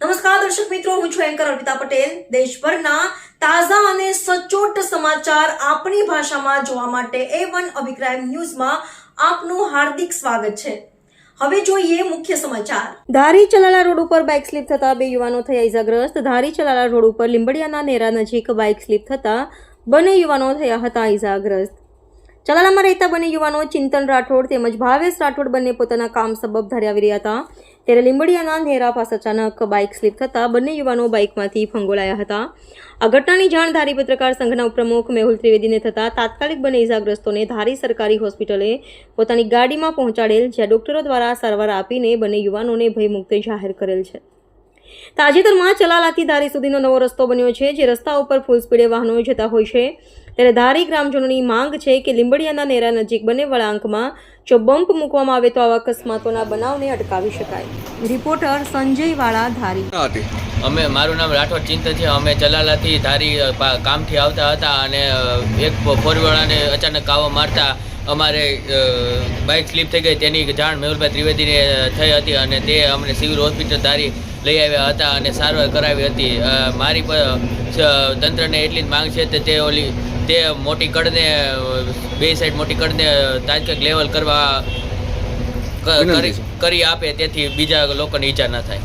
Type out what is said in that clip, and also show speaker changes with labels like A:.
A: નમસ્કાર, દર્શક મિત્રો, હું છું એન્કર અર્પિતા પટેલ. દેશભરના તાજા અને સચોટ સમાચાર આપણી ભાષામાં જોવા માટે એ વન અભિપ્રાય ન્યૂઝમાં આપનું હાર્દિક સ્વાગત છે. હવે જોઈએ મુખ્ય સમાચાર. ધારી ચલાલા રોડ ઉપર બાઇક સ્લીપ થતા બે યુવાનો થયા ઇજાગ્રસ્ત ધારી ચલાલા રોડ ઉપર લીંબડિયાના નેરા નજીક બાઇક સ્લીપ થતા બંને યુવાનો થયા હતા ઇજાગ્રસ્ત ચલાલામાં રહેતા બંને યુવાનો ચિંતન રાઠોડ તેમજ ભાવેશ રાઠોડ બંને પોતાના કામ સબબ ધરાવી રહ્યા હતા. ત્યારે લીંબડિયાના નેરા પાસે અચાનક બાઇક સ્લીપ થતા બંને યુવાનો બાઇકમાંથી ફંગોળાયા હતા. આ ઘટનાની જાણ ધારી પત્રકાર સંઘના ઉપપ્રમુખ મેહુલ ત્રિવેદીને થતાં તાત્કાલિક બંને ઇજાગ્રસ્તોને ધારી સરકારી હોસ્પિટલે પોતાની ગાડીમાં પહોંચાડેલ જ્યાં ડોક્ટરો દ્વારા સારવાર આપીને બંને યુવાનોને ભયમુક્ત જાહેર કરેલ છે. તાજેતરમાં ચલાલાથી ધારી સુધીનો નવો રસ્તો બન્યો છે જે રસ્તા ઉપર ફૂલ સ્પીડે વાહનો જતા હોય છે. ત્યારે ધારી ગ્રામજનોની માંગ છે કે લીંબડિયાના નેરા નજીક બંને વળાંકમાં જો બમ્પ મૂકવામાં આવે તો આવા અકસ્માતોના બનાવને અટકાવી શકાય. રિપોર્ટર સંજય વાળા ધારી.
B: અમે મારું નામ રાઠોડ ચિંત છે. અમે ચલાલાથી ધારી કામથી આવતા હતા અને એક ફોરવાળાને અચાનક કાવો મારતા અમારે બાઇક સ્લીપ થઈ ગઈ. તેની જાણ મેહુલભાઈ ત્રિવેદીને થઈ હતી અને તે અમને સિવિલ હોસ્પિટલ ધારી લઈ આવ્યા હતા અને સારવાર કરાવી હતી. મારી તંત્રને એટલી જ માંગ છે કે તે ઓલી તે મોટી કડને બે સાઈડ મોટી કડને તાત્કાલિક લેવલ કરવા કરી કરી આપે તેથી બીજા લોકોને ઈજા ન થાય.